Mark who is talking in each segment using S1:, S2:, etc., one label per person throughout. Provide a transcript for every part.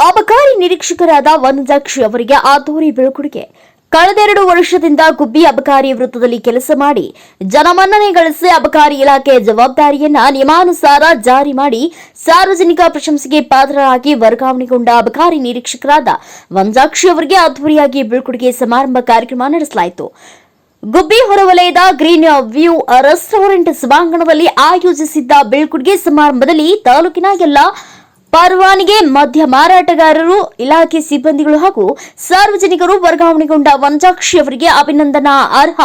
S1: ಅಬಕಾರಿ ನಿರೀಕ್ಷಕರಾದ ವನಜಾಕ್ಷಿ ಅವರಿಗೆ ಆತೂರಿ ಬೀಳ್ಕೊಡುಗೆ. ಕಳೆದೆರಡು ವರ್ಷದಿಂದ ಗುಬ್ಬಿ ಅಬಕಾರಿ ವೃತ್ತದಲ್ಲಿ ಕೆಲಸ ಮಾಡಿ ಜನಮನ್ನಣೆ ಗಳಿಸಿ ಅಬಕಾರಿ ಇಲಾಖೆ ಜವಾಬ್ದಾರಿಯನ್ನ ನಿಯಮಾನುಸಾರ ಜಾರಿ ಮಾಡಿ ಸಾರ್ವಜನಿಕ ಪ್ರಶಂಸೆಗೆ ಪಾತ್ರರಾಗಿ ವರ್ಗಾವಣೆಗೊಂಡ ಅಬಕಾರಿ ನಿರೀಕ್ಷಕರಾದ ವಂಜಾಕ್ಷಿ ಅವರಿಗೆ ಅದ್ದೂರಿಯಾಗಿ ಬೀಳ್ಕೊಡುಗೆ ಸಮಾರಂಭ ಕಾರ್ಯಕ್ರಮ ನಡೆಸಲಾಯಿತು. ಗುಬ್ಬಿ ಹೊರವಲಯದ ಗ್ರೀನ್ ವ್ಯೂ ರೆಸ್ಟೋರೆಂಟ್ ಸಭಾಂಗಣದಲ್ಲಿ ಆಯೋಜಿಸಿದ್ದ ಬೀಳ್ಕೊಡುಗೆ ಸಮಾರಂಭದಲ್ಲಿ ತಾಲೂಕಿನ ಎಲ್ಲ ಪರವಾನಿಗೆ ಮದ್ಯ ಮಾರಾಟಗಾರರು, ಇಲಾಖೆ ಸಿಬ್ಬಂದಿಗಳು ಹಾಗೂ ಸಾರ್ವಜನಿಕರು ವರ್ಗಾವಣೆಗೊಂಡ ವಂಚಾಕ್ಷಿ ಅವರಿಗೆ ಅಭಿನಂದನಾ, ಅರ್ಹ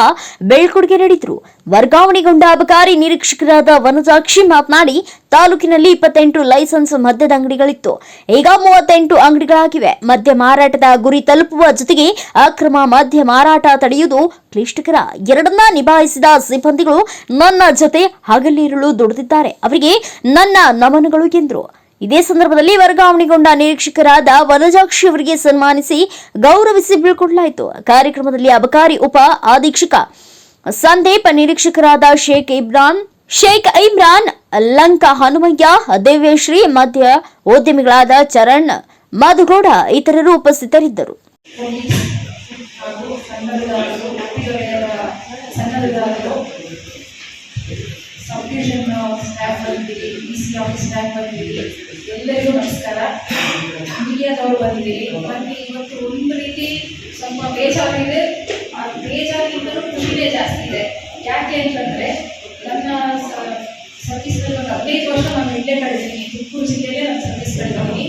S1: ಬೆಳ್ಕೊಡುಗೆ ನೀಡಿದರು. ವರ್ಗಾವಣೆಗೊಂಡ ಅಬಕಾರಿ ನಿರೀಕ್ಷಕರಾದ ವನಜಾಕ್ಷಿ ಮಾತನಾಡಿ, ತಾಲೂಕಿನಲ್ಲಿ ಇಪ್ಪತ್ತೆಂಟು ಲೈಸೆನ್ಸ್ ಮದ್ಯದ ಅಂಗಡಿಗಳಿತ್ತು. ಈಗ ಮೂವತ್ತೆಂಟು ಅಂಗಡಿಗಳಾಗಿವೆ. ಮದ್ಯ ಮಾರಾಟದ ಗುರಿ ತಲುಪುವ ಜೊತೆಗೆ ಅಕ್ರಮ ಮದ್ಯ ಮಾರಾಟ ತಡೆಯುವುದು ಕ್ಲಿಷ್ಟಕರ. ಎರಡನ್ನ ನಿಭಾಯಿಸಿದ ಸಿಬ್ಬಂದಿಗಳು ನನ್ನ ಜೊತೆ ಹಗಲಿರುಳು ದುಡಿದಿದ್ದಾರೆ. ಅವರಿಗೆ ನನ್ನ ನಮನಗಳು ಎಂದರು. ಇದೇ ಸಂದರ್ಭದಲ್ಲಿ ವರ್ಗಾವಣೆಗೊಂಡ ನಿರೀಕ್ಷಕರಾದ ವನಜಾಕ್ಷಿ ಅವರಿಗೆ ಸನ್ಮಾನಿಸಿ ಗೌರವಿಸಿ ಬೀಳ್ಕೊಡಲಾಯಿತು. ಕಾರ್ಯಕ್ರಮದಲ್ಲಿ ಅಬಕಾರಿ ಉಪ ಅಧೀಕ್ಷಕ ಸಂದೀಪ್, ನಿರೀಕ್ಷಕರಾದ ಶೇಖ್ ಇಬ್ರಾನ್ ಶೇಖ್ ಇಮ್ರಾನ್, ಲಂಕಾ ಹನುಮಯ್ಯ, ದೇವೇಶ್ರೀ, ಮಧ್ಯ ಉದ್ಯಮಿಗಳಾದ ಚರಣ್, ಮಧುಗೌಡ ಇತರರು ಉಪಸ್ಥಿತರಿದ್ದರು.
S2: ಸಬ್ಡಿವಿಷನ್ ಸ್ಟಾಫ್ ಸಿ ಸ್ಟಾಫ್ ಬಂದಿದ್ದೀರಿ ಎಲ್ಲರಿಗೂ ನಮಸ್ಕಾರ. ಮೀಡಿಯಾದವರು ಬಂದಿದ್ದೀವಿ ನನಗೆ ಇವತ್ತು ಒಂದು ರೀತಿ ಸ್ವಲ್ಪ ಬೇಜಾರಿದೆ. ಆ ಬೇಜಾರಿಗಿಂತಲೂ ಖುಷಿನೇ ಜಾಸ್ತಿ ಇದೆ. ಯಾಕೆ ಅಂತಂದರೆ ನನ್ನ ಸರ್ವಿಸ್ನಲ್ಲಿ ಒಂದು ಹದಿನೈದು ವರ್ಷ ನಾನು ಇಲ್ಲೇ ಕಳೆದಿದ್ದೀನಿ ತುಮಕೂರು ಜಿಲ್ಲೆಯಲ್ಲೇ ನಾನು ಸರ್ವಿಸ್ ಕಳೆದಿದ್ದೀನಿ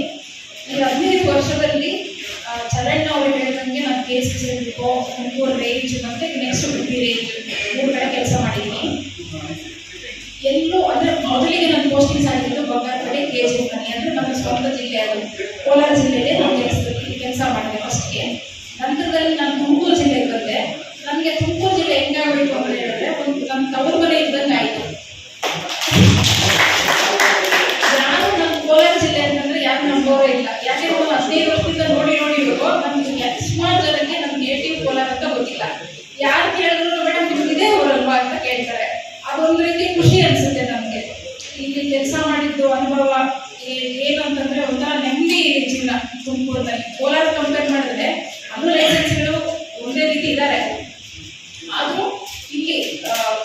S2: ಈ ಹದಿನೈದು ವರ್ಷದಲ್ಲಿ ಆ, ಚರಣ್ ಅವರು ಹೇಳಿದಂಗೆ ನಾನು ಕೆ ಎಸ್ ಸೇರಬೇಕು ತುಮಕೂರು ರೇಂಜ್ ಮತ್ತು ನೆಕ್ಸ್ಟ್ ಉಡುಪಿ ರೇಂಜ್ ಮೂರು ಕಡೆ ಕೆಲಸ ಮಾಡಿದ್ದೀನಿ. ಎಲ್ಲೂ, ಅಂದರೆ ಮೊದಲಿಗೆ ನನ್ನ ಪೋಸ್ಟಿಂಗ್ಸ್ ಆಗಿದ್ದು ಬಂಗಾರಪೇಟೆ, ಕೆ ಜಿ ಮನೆ ಅಂದರೆ ನಮ್ಮ ಸ್ವಂತ ಜಿಲ್ಲೆ ಅದು. ಕೋಲಾರ ಜಿಲ್ಲೆಯಲ್ಲಿ ನಾನು ಕೆಲಸ ಕೆಲಸ ಮಾಡಿದೆ ಫಸ್ಟ್ಗೆ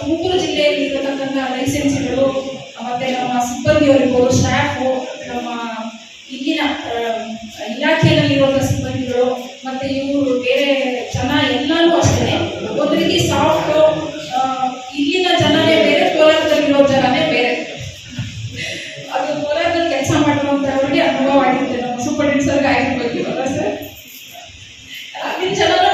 S2: ತುಮಕೂರು ಜಿಲ್ಲೆಯಲ್ಲಿ ಇರತಕ್ಕಂಥ ಲೈಸೆನ್ಸಿಗಳು ಮತ್ತೆ ನಮ್ಮ ಸಿಬ್ಬಂದಿಯವರಿಗೂ ಸ್ಟಾಫು ನಮ್ಮ ಇಲ್ಲಿನ ಇಲಾಖೆಯಲ್ಲಿರುವಂತಹ ಸಿಬ್ಬಂದಿಗಳು, ಮತ್ತೆ ಇವರು ಬೇರೆ ಜನ ಎಲ್ಲರೂ ಅಷ್ಟೇ. ಒಂದು ರೀತಿ ಸಾಫ್ಟ್ ಇಲ್ಲಿನ ಜನನೇ ಬೇರೆ, ಕೋಲಾರದಲ್ಲಿರೋ ಜನನೇ ಬೇರೆ. ಅದು ಕೋಲಾರದಲ್ಲಿ ಕೆಲಸ ಮಾಡಿರುವಂತಹವ್ರಿಗೆ ಅನುಭವ ಆಗಿರ್ತದೆ.